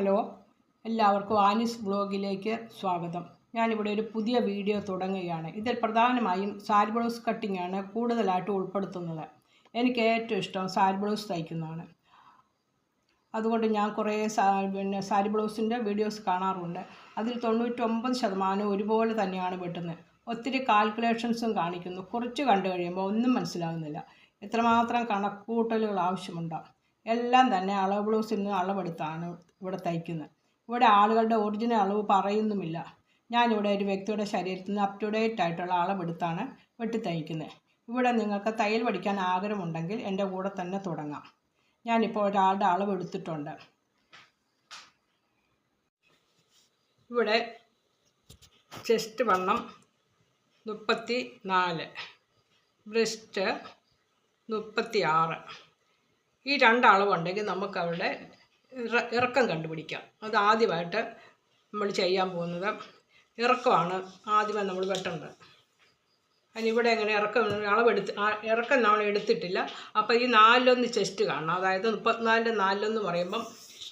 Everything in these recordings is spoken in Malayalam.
ഹലോ എല്ലാവർക്കും ആനിസ് ബ്ലോഗിലേക്ക് സ്വാഗതം. ഞാനിവിടെ ഒരു പുതിയ വീഡിയോ തുടങ്ങുകയാണ്. ഇതിൽ പ്രധാനമായും സാരി ബ്ലൗസ് കട്ടിംഗ് ആണ് കൂടുതലായിട്ട് ഉൾപ്പെടുത്തുന്നത്. എനിക്ക് ഏറ്റവും ഇഷ്ടം സാരി ബ്ലൗസ് തയ്ക്കുന്നതാണ്. അതുകൊണ്ട് ഞാൻ കുറേ പിന്നെ സാരി ബ്ലൗസിന്റെ വീഡിയോസ് കാണാറുണ്ട്. അതിൽ തൊണ്ണൂറ്റൊമ്പത് ശതമാനം ഒരുപോലെ തന്നെയാണ് വെട്ടുന്നത്. ഒത്തിരി കാൽക്കുലേഷൻസും കാണിക്കുന്നു. കുറച്ച് കണ്ടു കഴിയുമ്പോൾ ഒന്നും മനസ്സിലാകുന്നില്ല എത്രമാത്രം കണക്കൂട്ടലുകൾ ആവശ്യമുണ്ടോ? എല്ലാം തന്നെ അളവ് ബ്ലൗസിൽ നിന്ന് അളവെടുത്താണ്. ഇവിടെ തയ്ക്കുന്നത് ഇവിടെ ആളുകളുടെ ഒറിജിനൽ അളവ് പറയുന്നുമില്ല. ഞാനിവിടെ ഒരു വ്യക്തിയുടെ ശരീരത്തിൽ നിന്ന് അപ് ടു ഡേറ്റ് ആയിട്ടുള്ള അളവെടുത്താണ് വെട്ടി തയ്ക്കുന്നത്. ഇവിടെ നിങ്ങൾക്ക് തയ്യൽ പഠിക്കാൻ ആഗ്രഹമുണ്ടെങ്കിൽ എന്റെ കൂടെ തന്നെ തുടങ്ങാം. ഞാനിപ്പോൾ ഒരാളുടെ അളവ് എടുത്തിട്ടുണ്ട്. ഇവിടെ ചെസ്റ്റ് വണ്ണം മുപ്പത്തി നാല് ബ്രസ്റ്റ് മുപ്പത്തി ആറ് ഈ രണ്ടളവുണ്ടെങ്കിൽ നമുക്ക് അവരുടെ ഇറ ഇറക്കം കണ്ടുപിടിക്കാം. അത് ആദ്യമായിട്ട് നമ്മൾ ചെയ്യാൻ പോകുന്നത് ഇറക്കമാണ് ആദ്യമേ നമ്മൾ വെട്ടേണ്ടത്. അതിനിവിടെ എങ്ങനെ ഇറക്കം അളവെടുത്ത് ഇറക്കം നമ്മൾ എടുത്തിട്ടില്ല. അപ്പോൾ ഈ നാലിലൊന്ന് ചെസ്റ്റ് കാണണം. അതായത് മുപ്പത്തിനാലിന്റെ നാലിലൊന്ന് പറയുമ്പം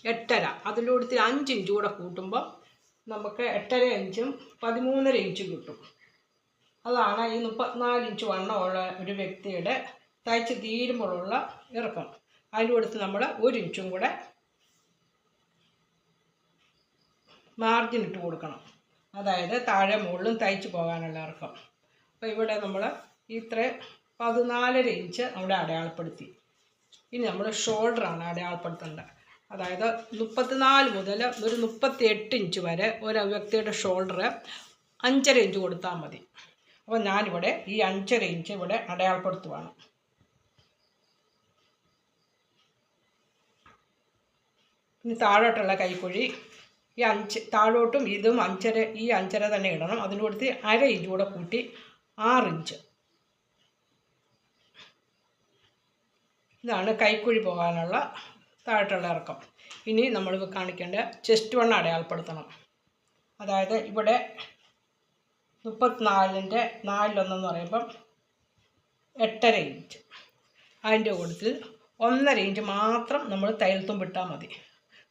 എട്ടര. അതിലൂടെ അഞ്ച് ഇഞ്ച് കൂടെ കൂട്ടുമ്പോൾ നമുക്ക് എട്ടര ഇഞ്ചും പതിമൂന്നര ഇഞ്ചും കിട്ടും. അതാണ് ഈ മുപ്പത്തിനാല് ഇഞ്ച് വണ്ണമുള്ള ഒരു വ്യക്തിയുടെ തയ്ച്ച് തീരുമ്പോഴുള്ള ഇറക്കം. അതിന്റെ നമ്മൾ ഒരു ഇഞ്ചും കൂടെ മാർജിൻ ഇട്ട് കൊടുക്കണം. അതായത് താഴെ മുകളിലും തയ്ച്ച് പോകാനുള്ള ഇറക്കം അപ്പോൾ ഇവിടെ നമ്മൾ ഇത്ര പതിനാലര ഇഞ്ച് അവിടെ അടയാളപ്പെടുത്തി. ഇനി നമ്മൾ ഷോൾഡറാണ് അടയാളപ്പെടുത്തേണ്ടത്. അതായത് മുപ്പത്തിനാല് മുതൽ ഒരു മുപ്പത്തി എട്ട് ഇഞ്ച് വരെ ഒരു വ്യക്തിയുടെ ഷോൾഡർ അഞ്ചര ഇഞ്ച് കൊടുത്താൽ മതി. അപ്പോൾ ഞാനിവിടെ ഈ അഞ്ചര ഇഞ്ച് ഇവിടെ അടയാളപ്പെടുത്തുവാണ്. ഇനി താഴോട്ടുള്ള കൈക്കുഴി ഈ അഞ്ച് താഴോട്ടും ഇതും അഞ്ചര ഈ അഞ്ചര തന്നെ ഇടണം. അതിന്റെ കൊടുത്ത് അര ഇഞ്ച് കൂടെ കൂട്ടി ആറ് ഇഞ്ച് ഇതാണ് കൈക്കുഴി പോകാനുള്ള താഴോട്ടുള്ള ഇറക്കം. ഇനി നമ്മൾ കാണിക്കേണ്ട ചെസ്റ്റ് വണ്ണം അടയാളപ്പെടുത്തണം. അതായത് ഇവിടെ മുപ്പത്തിനാലിന്റെ നാലിലൊന്നെന്ന് പറയുമ്പം എട്ടര ഇഞ്ച് അതിന്റെ കൂട്ടത്തിൽ ഒന്നര ഇഞ്ച് മാത്രം നമ്മൾ തയ്യൽത്തും വിട്ടാൽ മതി.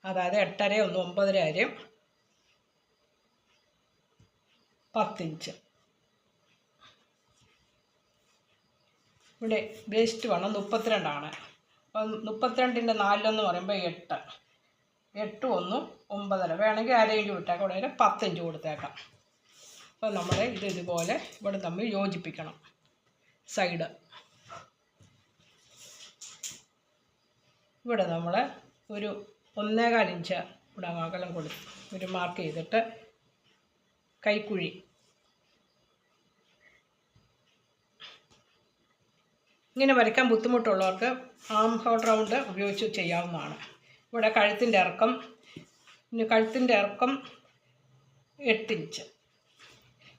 അതായത് എട്ടര ഒന്ന് ഒമ്പതര അരയും പത്തിഞ്ച്. ഇവിടെ വേസ്റ്റ് വേണം. മുപ്പത്തിരണ്ടാണ് അപ്പം മുപ്പത്തിരണ്ടിന്റെ നാലിലൊന്ന് പറയുമ്പോൾ എട്ട്. എട്ട് ഒന്നും ഒമ്പതര. വേണമെങ്കിൽ അര ഇഞ്ച് വിട്ടേക്കാം. ഇവിടെ പത്തിഞ്ച് കൊടുത്തേക്കാം. അപ്പോൾ നമ്മൾ ഇത് ഇതുപോലെ ഇവിടെ തമ്മിൽ യോജിപ്പിക്കണം. സൈഡ് ഇവിടെ നമ്മൾ ഒരു ഒന്നേകാൽ ഇഞ്ച് ഇവിടെ അകലം കൊടുത്ത് ഒരു മാർക്ക് ചെയ്തിട്ട് കൈക്കുഴി. ഇങ്ങനെ വരയ്ക്കാൻ ബുദ്ധിമുട്ടുള്ളവർക്ക് ആം ഹോൾ റൗണ്ട് ഉപയോഗിച്ച് ചെയ്യാവുന്നതാണ്. ഇവിടെ കഴുത്തിന്റെ ഇറക്കം പിന്നെ കഴുത്തിന്റെ ഇറക്കം എട്ടിഞ്ച്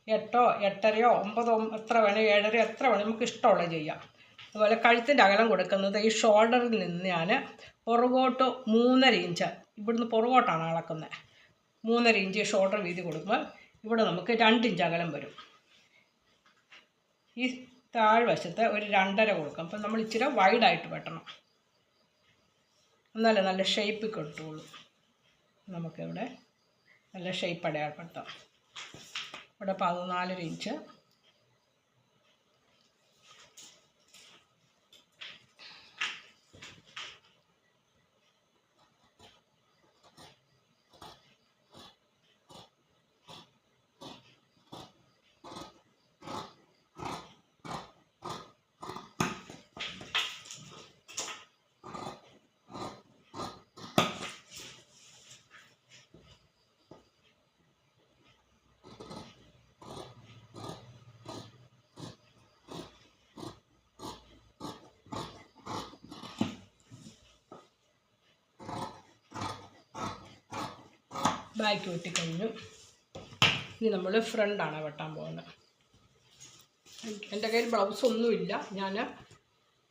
എട്ടോ എട്ടരയോ ഒമ്പതോ എത്ര വേണോ ഏഴരയോ എത്ര വേണോ നമുക്ക് ഇഷ്ടമുള്ളത് ചെയ്യാം. അതുപോലെ കഴുത്തിന്റെ അകലം കൊടുക്കുന്നത് ഈ ഷോൾഡറിൽ നിന്ന് ഞാൻ പുറകോട്ട് മൂന്നര ഇഞ്ച് ഇവിടുന്ന് പുറകോട്ടാണ് അളക്കുന്നത്. മൂന്നര ഇഞ്ച് ഷോൾഡർ വീതി കൊടുക്കുമ്പോൾ ഇവിടെ നമുക്ക് രണ്ട് ഇഞ്ച് അകലം വരും. ഈ താഴ്വശത്ത് ഒരു രണ്ടര കൊടുക്കും. അപ്പം നമ്മൾ ഇച്ചിരി വൈഡായിട്ട് വെട്ടണം. എന്നാലേ നല്ല ഷേപ്പ് കിട്ടുള്ളൂ. നമുക്കിവിടെ നല്ല ഷേപ്പ് അടയാളപ്പെടുത്താം. ഇവിടെ പതിനാലര ഇഞ്ച്. ബാക്ക് വെട്ടിക്കഴിഞ്ഞു ഇനി നമ്മൾ ഫ്രണ്ടാണ് വെട്ടാൻ പോകുന്നത്. എന്റെ കയ്യിൽ ബ്ലൗസ് ഒന്നുമില്ല ഞാൻ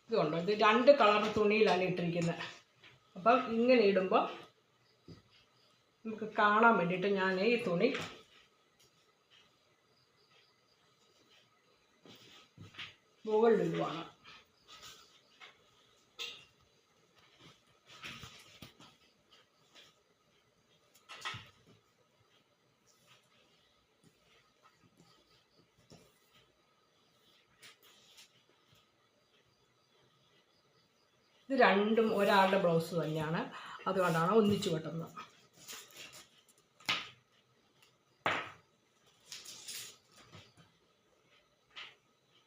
ഇത് കൊണ്ടോ ഇത് രണ്ട് കളർ തുണിയിലാണ് ഇട്ടിരിക്കുന്നത്. അപ്പം ഇങ്ങനെ ഇടുമ്പോൾ നമുക്ക് കാണാൻ വേണ്ടിയിട്ട് ഞാൻ ഈ തുണി മുകളിലിടുവാണ്. രണ്ടും ഒരാളുടെ ബ്ലൗസ് തന്നെയാണ്. അതുകൊണ്ടാണ് ഒന്നിച്ചു വെട്ടുന്നത്.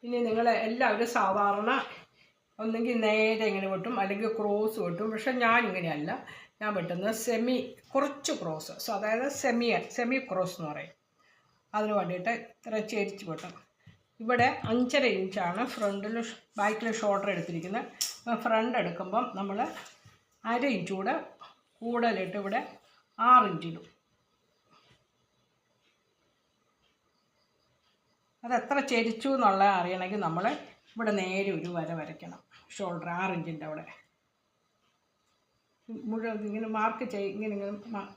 പിന്നെ നിങ്ങൾ എല്ലാവരും സാധാരണ ഒന്നെങ്കിൽ നേരെ ഇങ്ങനെ വെട്ടും അല്ലെങ്കിൽ ക്രോസ് വെട്ടും. പക്ഷെ ഞാൻ ഇങ്ങനെയല്ല. ഞാൻ വെട്ടുന്നത് സെമി കുറച്ച് ക്രോസ്. സോ അതായത് സെമി സെമി ക്രോസ് എന്ന് പറയും. അതിന് വേണ്ടിയിട്ട് ഇത്ര ചേരിച്ച് വെട്ടും. ഇവിടെ അഞ്ചര ഇഞ്ചാണ് ഫ്രണ്ടിൽ ബാക്കിൽ ഷോൾഡർ എടുത്തിരിക്കുന്നത്. ഫ്രണ്ട് എടുക്കുമ്പം നമ്മൾ അര ഇഞ്ച് കൂടെ കൂടുതലിട്ട് ഇവിടെ ആറ് ഇഞ്ചിടും അത് എത്ര ചെരിച്ചു എന്നുള്ളത് അറിയണമെങ്കിൽ നമ്മൾ ഇവിടെ നേരെ ഒരു വര വരയ്ക്കണം. ഷോൾഡർ ആറ് ഇഞ്ചിന്റെ അവിടെ. മുഴുവൻ ഇങ്ങനെ മാർക്ക് ചെയ് ഇങ്ങനെ ഇങ്ങനെ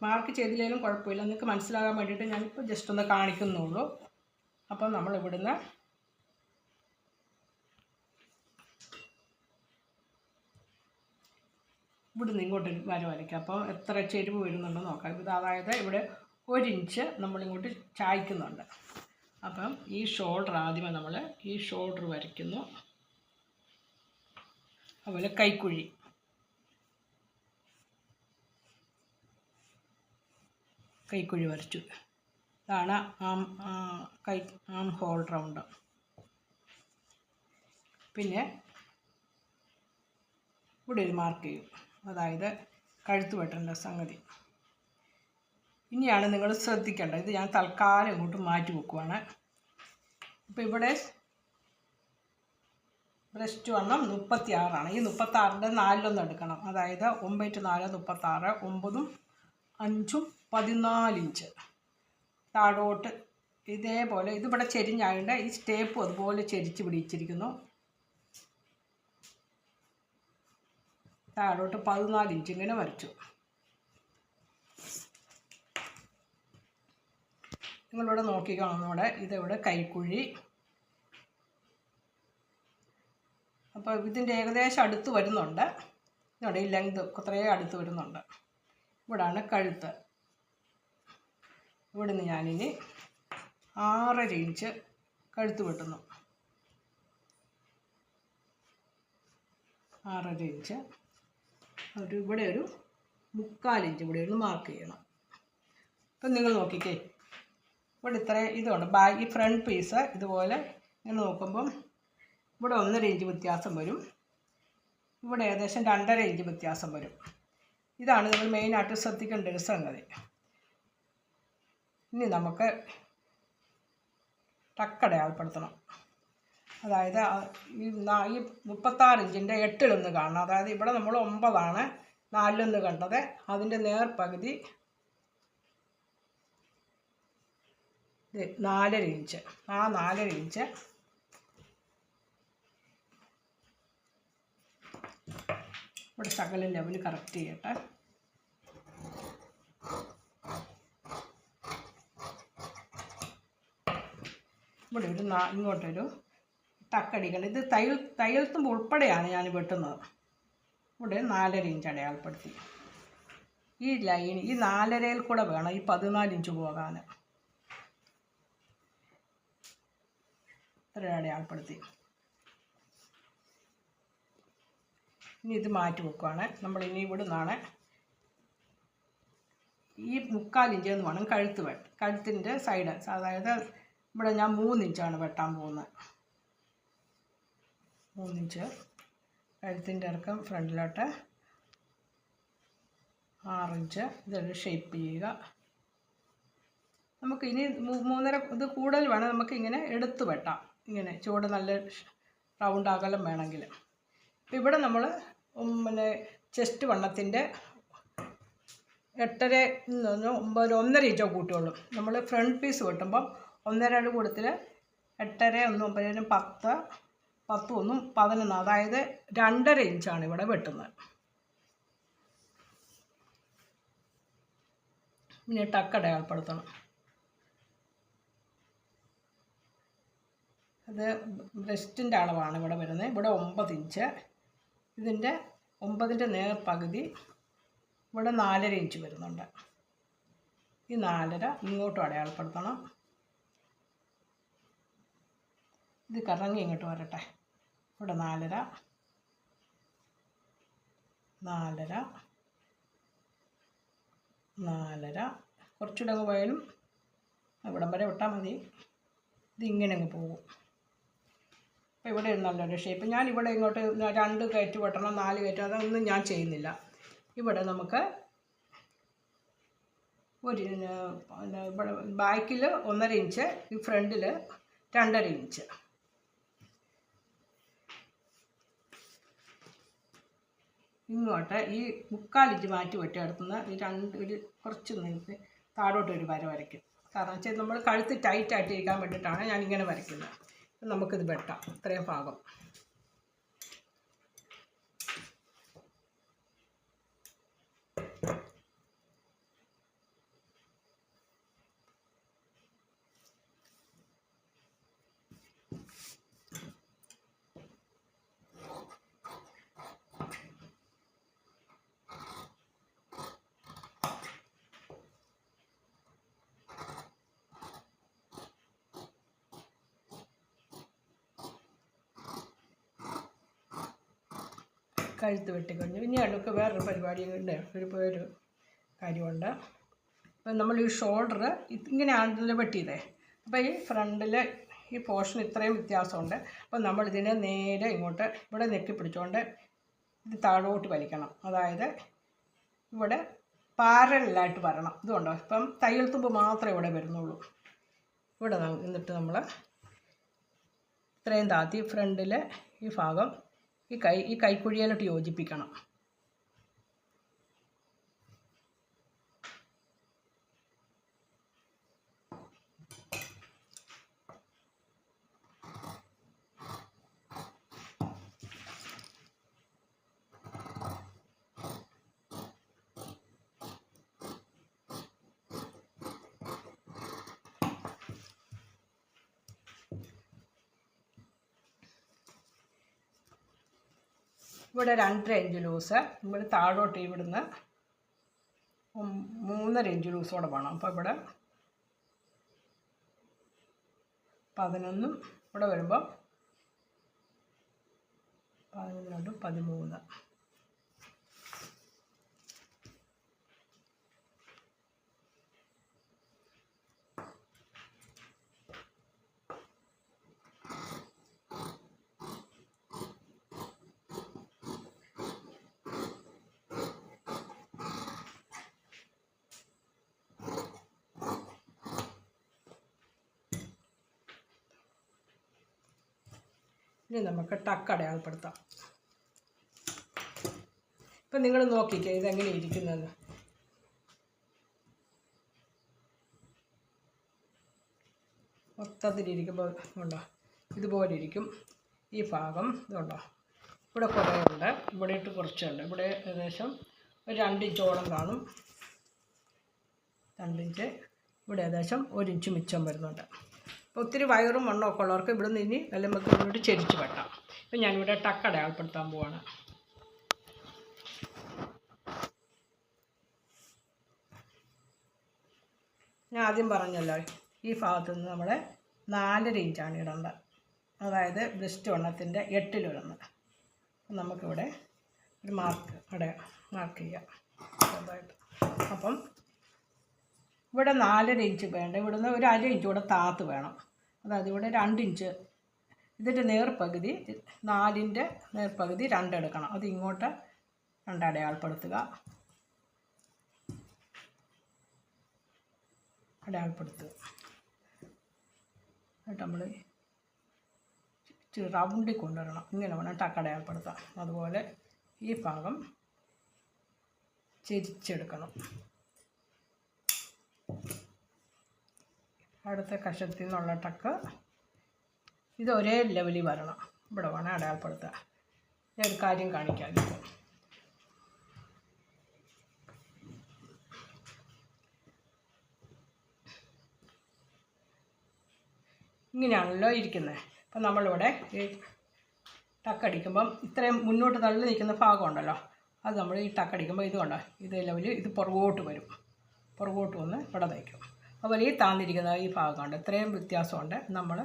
മാർക്ക് ചെയ്തില്ലെങ്കിലും കുഴപ്പമില്ല. നിങ്ങൾക്ക് മനസ്സിലാകാൻ വേണ്ടിയിട്ട് ഞാനിപ്പോൾ ജസ്റ്റ് ഒന്ന് കാണിക്കുന്നുള്ളൂ. അപ്പം നമ്മൾ ഇവിടുന്ന് ഇവിടുന്ന് ഇങ്ങോട്ട് വര വരയ്ക്കാം അപ്പോൾ എത്ര ചെരുവ് വരുന്നുണ്ടെന്ന് നോക്കാം. ഇത് അതായത് ഇവിടെ ഒരു ഇഞ്ച് നമ്മളിങ്ങോട്ട് ചായ്ക്കുന്നുണ്ട്. അപ്പം ഈ ഷോൾഡർ ആദ്യമേ നമ്മൾ ഈ ഷോൾഡർ വരയ്ക്കുന്നു. അതുപോലെ കൈക്കുഴി. കൈക്കുഴി വരച്ചു. ഇതാണ് ആം കൈ ആം ഹോൾ റൗണ്ട്. പിന്നെ ഇവിടെ ഒരു മാർക്ക് ചെയ്യും. അതായത് കഴുത്ത് വെട്ടേണ്ട സംഗതി. ഇനിയാണ് നിങ്ങൾ ശ്രദ്ധിക്കേണ്ടത്. ഇത് ഞാൻ തൽക്കാലം ഇങ്ങോട്ട് മാറ്റി വെക്കുവാണ്. അപ്പോൾ ഇവിടെ ബ്രസ്റ്റ് വണ്ണം മുപ്പത്തി ആറാണ് ഈ മുപ്പത്തി ആറിന്റെ നാലിലൊന്ന് എടുക്കണം. അതായത് ഒമ്പത് നാല് മുപ്പത്താറ് ഒമ്പതും അഞ്ചും പതിനാല് ഇഞ്ച്. താഴോട്ട് ഇതേപോലെ ഇതിവിടെ ചെരിഞ്ഞായതുകൊണ്ട് ഈ സ്റ്റേപ്പ് അതുപോലെ ചെരിച്ച് പിടിച്ചിരിക്കുന്നു. താഴോട്ട് പതിനാല് ഇഞ്ച് ഇങ്ങനെ വരച്ചു. നിങ്ങളിവിടെ നോക്കിക്കാണും ഇവിടെ ഇതിവിടെ? കൈക്കുഴി. അപ്പോൾ ഇതിന്റെ ഏകദേശം അടുത്ത് വരുന്നുണ്ട്. ഇവിടെ ഈ ലെങ്ത് കുത്രയെ അടുത്ത് വരുന്നുണ്ട്. ഇവിടാണ് കഴുത്ത്. ഇവിടുന്ന് ഞാനിനി ആറര ഇഞ്ച് കഴുത്ത് വെട്ടുന്നു. ആറര ഇഞ്ച്. ഒരു ഇവിടെ ഒരു മുക്കാലിഞ്ച് ഇവിടെ ഒന്ന് മാർക്ക് ചെയ്യണം. അപ്പം നിങ്ങൾ നോക്കിക്കേ. ഇവിടെ ഇത്രയും ഇതുണ്ട്. ബാ ഈ ഫ്രണ്ട് പീസ് ഇതുപോലെ ഇങ്ങനെ നോക്കുമ്പം ഇവിടെ ഒന്നര ഇഞ്ച് വ്യത്യാസം വരും. ഇവിടെ ഏകദേശം രണ്ടര ഇഞ്ച് വ്യത്യാസം വരും. ഇതാണ് നിങ്ങൾ മെയിനായിട്ട് ശ്രദ്ധിക്കേണ്ട ഒരു സംഗതി. ഇനി നമുക്ക് ടക്കടയാളപ്പെടുത്തണം അതായത് ഈ ഈ മുപ്പത്താറ് ഇഞ്ചിന്റെ എട്ടിലൊന്ന് കാണണം. അതായത് ഇവിടെ നമ്മൾ ഒമ്പതാണ് നാലിലൊന്ന് കണ്ടത്. അതിന്റെ നേർപകുതി നാലര ഇഞ്ച്. ആ നാലര ഇഞ്ച്. ഇവിടെ ശകലം ലെവൽ കറക്റ്റ് ചെയ്യട്ടെ. ഇവിടെ ഒരു നാ ഇങ്ങോട്ടൊരു ടക്കടിക്കണം ഇത് തയ്യൽ തയ്യൽത്തും ഉൾപ്പെടെയാണ് ഞാൻ വെട്ടുന്നത്. ഇവിടെ നാലര ഇഞ്ച് അടയാളപ്പെടുത്തി ഈ ലൈൻ ഈ നാലരയിൽ കൂടെ വേണം ഈ പതിനാല് ഇഞ്ച് പോകാൻ. ഇത്ര അടയാളപ്പെടുത്തി ഇനി ഇത് മാറ്റി വെക്കുവാണ്. നമ്മൾ ഇനി ഇവിടെ നിന്നാണ് ഈ മുക്കാൽ ഇഞ്ച് എന്ന് വേണം കഴുത്ത് വെട്ട് കഴുത്തിന്റെ സൈഡ് അതായത് ഇവിടെ ഞാൻ മൂന്നിഞ്ചാണ് വെട്ടാൻ പോകുന്നത്. മൂന്നിഞ്ച്. കഴുത്തിന്റെ ഇറക്കം ഫ്രണ്ടിലോട്ട് ആറിഞ്ച്. ഇതൊരു ഷേപ്പ് ചെയ്യുക. നമുക്ക് ഇനി മൂന്നര ഇത് കൂടുതൽ വേണം. നമുക്ക് ഇങ്ങനെ എടുത്ത് വെട്ടാം. ഇങ്ങനെ ചുവട് നല്ല റൗണ്ട് അകലം വേണമെങ്കിൽ. ഇപ്പം ഇവിടെ നമ്മൾ പിന്നെ ചെസ്റ്റ് വണ്ണത്തിന്റെ എട്ടര ഒമ്പത് ഒന്നര ഇഞ്ചോ കൂട്ടുള്ളൂ നമ്മൾ ഫ്രണ്ട് പീസ് വെട്ടുമ്പം ഒന്നരയുടെ കൂട്ടത്തിൽ എട്ടര ഒന്ന് ഒമ്പതിനും പത്ത് പത്തും ഒന്നും പതിനൊന്ന് അതായത് രണ്ടര ഇഞ്ചാണ് ഇവിടെ വെട്ടുന്നത്. പിന്നെ ടക്ക് അടയാളപ്പെടുത്തണം. അത് ബ്രസ്റ്റിന്റെ അളവാണ് ഇവിടെ വരുന്നത്. ഇവിടെ ഒമ്പത് ഇഞ്ച്. ഇതിന്റെ ഒമ്പതിന്റെ നേർ പകുതി ഇവിടെ നാലര ഇഞ്ച് വരുന്നുണ്ട്. ഈ നാലര ഇങ്ങോട്ടും അടയാളപ്പെടുത്തണം. ഇത് കറങ്ങി ഇങ്ങോട്ട് വരട്ടെ. ഇവിടെ നാലര. നാലര. നാലര. കുറച്ചുകൂടെ അങ്ങ് പോയാലും ഇവിടം വരെ വിട്ടാൽ മതി. ഇതിങ്ങനെ അങ്ങ് പോകും. അപ്പോൾ ഇവിടെ ഒരു നല്ലൊരു ഷേപ്പ് ഞാൻ ഇവിടെ ഇങ്ങോട്ട് രണ്ട് കയറ്റ് വെട്ടണം നാല് കയറ്റം അതൊന്നും ഞാൻ ചെയ്യുന്നില്ല. ഇവിടെ നമുക്ക് ഒരു ഇവിടെ ബാക്കിൽ ഒന്നര ഇഞ്ച് ഈ ഫ്രണ്ടിൽ രണ്ടര ഇഞ്ച് ഇങ്ങോട്ട് ഈ മുക്കാൽ മാറ്റി വെട്ടിയെടുത്തുനിന്ന് ഈ രണ്ട് ഒരു കുറച്ച് നിങ്ങൾക്ക് താഴോട്ട് ഒരു വര വരയ്ക്കും. കാരണം വെച്ചാൽ നമ്മൾ കഴുത്ത് ടൈറ്റായിട്ട് ഇരിക്കാൻ വേണ്ടിയിട്ടാണ് ഞാൻ ഇങ്ങനെ വരയ്ക്കുന്നത് നമുക്കിത് വെട്ടാം. ഇത്രയും ഭാഗം. കഴുത്ത് വെട്ടിക്കഴിഞ്ഞു. ഇനി അടുക്ക് വേറൊരു പരിപാടി ഉണ്ട് ഒരു ഒരു കാര്യമുണ്ട്. അപ്പം നമ്മൾ ഈ ഷോൾഡർ ഇങ്ങനെയാണല്ലോ വെട്ടിയതേ. അപ്പോൾ ഈ ഫ്രണ്ടിൽ ഈ പോർഷൻ ഇത്രയും വ്യത്യാസമുണ്ട്. അപ്പം നമ്മളിതിനെ നേരെ ഇങ്ങോട്ട് ഇവിടെ നെക്കി പിടിച്ചുകൊണ്ട് ഇത് താഴോട്ട് വലിക്കണം. അതായത് ഇവിടെ പാരലായിട്ട് വരണം. ഇതുകൊണ്ടോ ഇപ്പം തയ്യൽ തുമ്പ് മാത്രമേ ഇവിടെ വരുന്നുള്ളൂ. ഇവിടെ നിന്നിട്ട് നമ്മൾ ഇത്രയും താത്തി ഫ്രണ്ടിലെ ഈ ഭാഗം ഈ കൈ ഈ കൈക്കുഴിയിലോട്ട് യോജിപ്പിക്കണം. ഇവിടെ രണ്ടര ഇഞ്ച് ലൂസ് ഇവിടെ താഴോട്ട് ഇവിടുന്ന് മൂന്നര ഇഞ്ച് ലൂസോടെ വേണം. അപ്പോൾ ഇവിടെ പതിനൊന്നും ഇവിടെ വരുമ്പോൾ പതിനൊന്ന് രണ്ടും പതിമൂന്ന്. ഇനി നമുക്ക് ടക്ക് അടയാളപ്പെടുത്താം. ഇപ്പം നിങ്ങൾ നോക്കിക്കേ ഇതെങ്ങനെ ഇരിക്കുന്നതെന്ന് മൊത്തത്തിലിരിക്കുമ്പോൾ ഉണ്ടോ? ഇതുപോലെ ഇരിക്കും. ഈ ഭാഗം ഇതുണ്ടോ? ഇവിടെ കുറേ ഉണ്ട്. ഇവിടെ ഇട്ട് കുറച്ചുണ്ട്. ഇവിടെ ഏകദേശം ഒരു രണ്ടിഞ്ചോളം കാണും. രണ്ടിഞ്ച്. ഇവിടെ ഏകദേശം ഒരു ഇഞ്ച് മിച്ചം വരുന്നുണ്ട്. ഒത്തിരി വയറും മണ്ണൊക്കെ ഉള്ളവർക്ക് ഇവിടെ നിന്ന് ഇനി നമുക്ക് ഇങ്ങോട്ട് ചെരിച്ച് വെട്ടാം. അപ്പം ഞാനിവിടെ ടക്ക് അടയാളപ്പെടുത്താൻ പോവാണ്. ഞാൻ ആദ്യം പറഞ്ഞല്ലോ ഈ ഭാഗത്ത് നിന്ന് നമ്മൾ നാലര ഇഞ്ചാണ് ഇടേണ്ടത്. അതായത് ബ്രസ്റ്റ് വണ്ണത്തിന്റെ അപ്പം നമുക്കിവിടെ ഒരു മാർക്ക് അവിടെ മാർക്ക് ചെയ്യാം. അപ്പം ഇവിടെ നാലര ഇഞ്ച് വേണ്ട. ഇവിടുന്ന് ഒരു അര ഇഞ്ച് കൂടെ താത്ത് വേണം. അതായത് ഇവിടെ രണ്ട് ഇഞ്ച്. ഇതിന്റെ നേർപകുതി നാലിന്റെ നേർപകുതി രണ്ടെടുക്കണം. അത് ഇങ്ങോട്ട് രണ്ടടയാളപ്പെടുത്തുക അടയാളപ്പെടുത്തുക. എന്നിട്ട് നമ്മൾ റൗണ്ടിൽ കൊണ്ടുവരണം. ഇങ്ങനെ വേണം ടക്ക് അതുപോലെ ഈ ഭാഗം ചെരിച്ചെടുക്കണം. അടുത്ത കഷത്തിൽ നിന്നുള്ള ടക്ക്. ഇത് ഒരേ ലെവലിൽ വരണം. ഇവിടെ വേണം അടയാളപ്പെടുത്തുക. ഞാൻ ഒരു കാര്യം കാണിക്കാം ഇങ്ങനെയാണല്ലോ ഇരിക്കുന്നത്. അപ്പം നമ്മളിവിടെ ഈ ടക്കടിക്കുമ്പം ഇത്രയും മുന്നോട്ട് തള്ളി നിൽക്കുന്ന ഭാഗമുണ്ടല്ലോ. അത് നമ്മൾ ഈ ടക്കടിക്കുമ്പോൾ ഇത് കണ്ടോ? ഇത് ലെവലിൽ ഇത് പുറകോട്ട് വരും. പുറകോട്ട് വന്ന് ഇവിടെ വയ്ക്കും. അതുപോലെ ഈ താന്നിരിക്കുന്ന ഈ ഭാഗമുണ്ട്. ഇത്രയും വ്യത്യാസമുണ്ട്. നമ്മൾ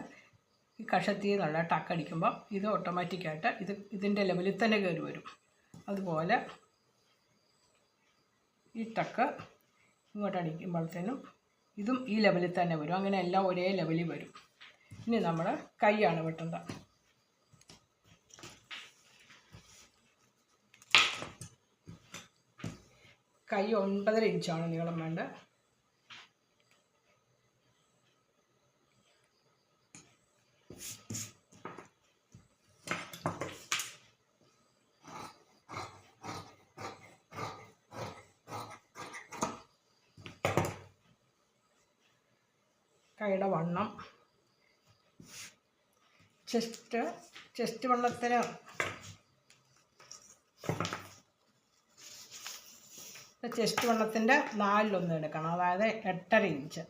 ഈ കഷത്തിൽ നിന്നുള്ള ടക്കടിക്കുമ്പോൾ ഇത് ഓട്ടോമാറ്റിക്കായിട്ട് ഇത് ഇതിന്റെ ലെവലിൽ തന്നെ കയറി വരും. അതുപോലെ ഈ ടക്ക് ഇങ്ങോട്ട് അടിക്കുമ്പോഴത്തേനും ഇതും ഈ ലെവലിൽ തന്നെ വരും. അങ്ങനെ എല്ലാം ഒരേ ലെവലിൽ വരും. ഇനി നമ്മൾ കൈയാണ് വെട്ടുന്നത് കൈ ഒൻപതര ഇഞ്ചാണ് നീളം വേണ്ടത് കൈയുടെ വണ്ണം. ചെസ്റ്റ് ചെസ്റ്റ് വണ്ണത്തിന് ചെസ്റ്റ് വണ്ണത്തിന്റെ നാലിലൊന്ന് എടുക്കണം. അതായത് എട്ടര ഇഞ്ച്.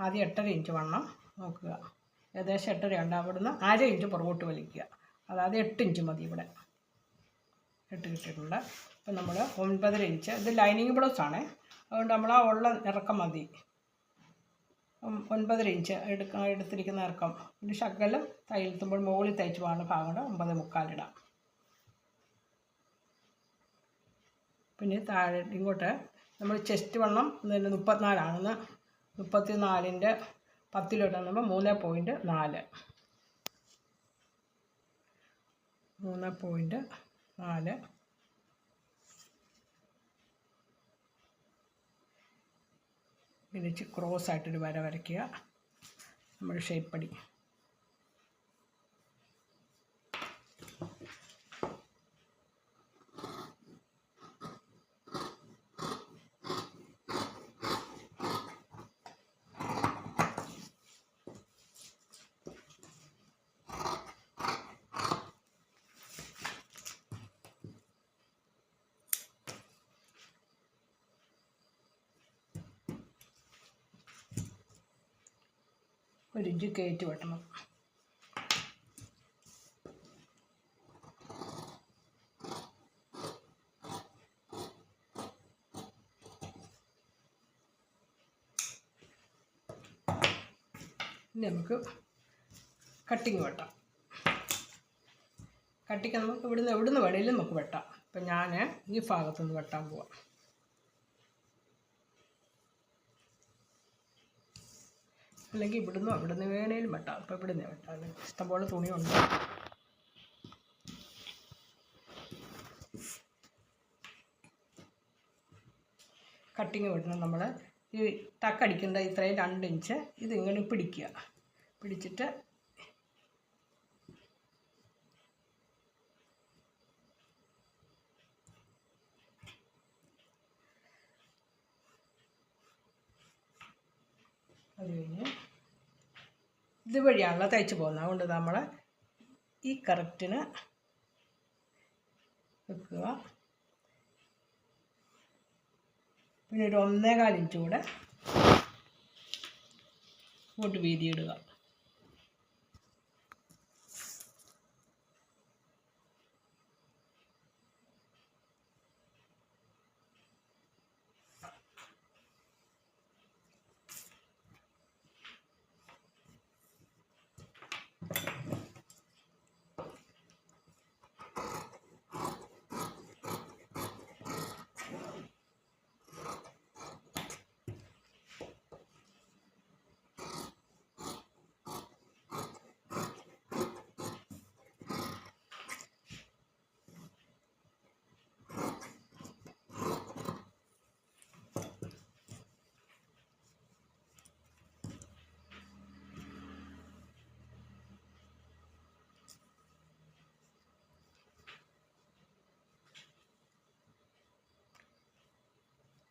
ആദ്യം എട്ടര ഇഞ്ച് വണ്ണം നോക്കുക. ഏകദേശം എട്ടര ഉണ്ട്. അവിടുന്ന് അര ഇഞ്ച് പുറകോട്ട് വലിക്കുക. അതായത് എട്ട് ഇഞ്ച് മതി ഇവിടെ. എട്ട് കിട്ടിയിട്ടുണ്ട്. അപ്പം നമ്മൾ ഒൻപതര ഇഞ്ച്. ഇത് ലൈനിങ് ബ്ലൗസാണ് അതുകൊണ്ട് നമ്മൾ ആ ഉള്ള ഇറക്കം മതി. ഒൻപതര ഇഞ്ച് എടുക്ക എടുത്തിരിക്കുന്ന ഇറക്കം. പിന്നെ ശകലം തയ്യൽത്തുമ്പോൾ മുകളിൽ തയ്ച്ച് പോകുന്ന ഭാഗം ഒമ്പത് മുക്കാലിടാം. പിന്നെ താഴെ ഇങ്ങോട്ട് നമ്മൾ ചെസ്റ്റ് വണ്ണം പിന്നെ മുപ്പത്തിനാലാണെന്ന് മുപ്പത്തി നാലിന്റെ പത്തിലോട്ട് നമ്മൾ മൂന്ന് പോയിന്റ് നാല്. മൂന്ന് പോയിന്റ് നാല്. പിന്നെ ക്രോസ് ആയിട്ടൊരു വര വരയ്ക്കുക. നമ്മൾ ഷേപ്പ് ഒരു ഇഞ്ച് കയറ്റി വെട്ടണം. ഇനി നമുക്ക് കട്ടിങ് വെട്ടാം. കട്ടിക്ക് നമുക്ക് ഇവിടുന്ന് എവിടുന്ന് വേണേലും നമുക്ക് വെട്ടാം. അപ്പം ഞാൻ ഈ ഭാഗത്തുനിന്ന് വെട്ടാൻ പോവാം. അല്ലെങ്കിൽ ഇവിടുന്ന് അവിടുന്ന് വേണേലും വെട്ടാം. ഇപ്പോൾ ഇവിടുന്ന് വെട്ടാം. ഇഷ്ടംപോലെ തുണിയുണ്ട്. കട്ടിങ് വിടണം നമ്മൾ ഈ ടക്കടിക്കേണ്ട ഇത്രയും രണ്ട് ഇഞ്ച് ഇതിങ്ങനെ പിടിക്കുക. പിടിച്ചിട്ട് അത് കഴിഞ്ഞ് ഇതുവഴിയാണല്ലോ തയ്ച്ച് പോകുന്നത്. അതുകൊണ്ട് നമ്മൾ ഈ കറക്റ്റിന് വെക്കുക. പിന്നെ ഒരു ഒന്നേകാൽ ഇഞ്ച് ഇങ്ങോട്ട് വീതി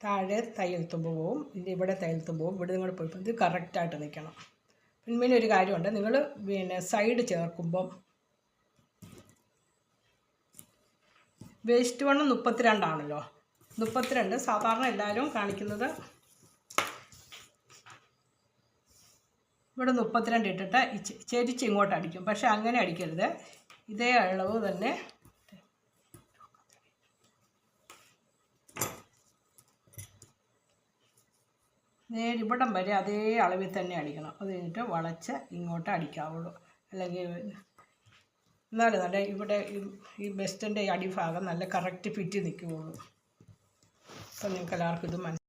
താഴെ തയ്യൽ തുമ്പ് പോവും ഇത് ഇവിടെ തയ്യൽ പോവും ഇവിടെ നിങ്ങൾ പോയി ഇത് കറക്റ്റായിട്ട് നിൽക്കണം പിന്നെ ഒരു കാര്യമുണ്ട് നിങ്ങൾ പിന്നെ സൈഡ് ചേർക്കുമ്പം വേസ്റ്റ് വണ്ണം മുപ്പത്തിരണ്ടാണല്ലോ മുപ്പത്തിരണ്ട് സാധാരണ എല്ലാവരും കാണിക്കുന്നത് ഇവിടെ മുപ്പത്തിരണ്ട് ഇട്ടിട്ട് ചെരിച്ച് ഇങ്ങോട്ട് അടിക്കും. പക്ഷെ അങ്ങനെ അടിക്കരുത്. ഇതേ അളവ് തന്നെ നേരെ ഇവിടം വരെ അതേ അളവിൽ തന്നെ അടിക്കണം. അത് കഴിഞ്ഞിട്ട് വളച്ച് ഇങ്ങോട്ട് അടിക്കാവുള്ളൂ. അല്ലെങ്കിൽ എന്നാലും നല്ല ഇവിടെ ഈ- ബെസ്റ്റിന്റെ അടിഭാഗം നല്ല കറക്റ്റ് ഫിറ്റ് നിൽക്കുകയുള്ളൂ അപ്പം നിങ്ങൾക്ക് എല്ലാവർക്കും ഇത് മനസ്സിലായി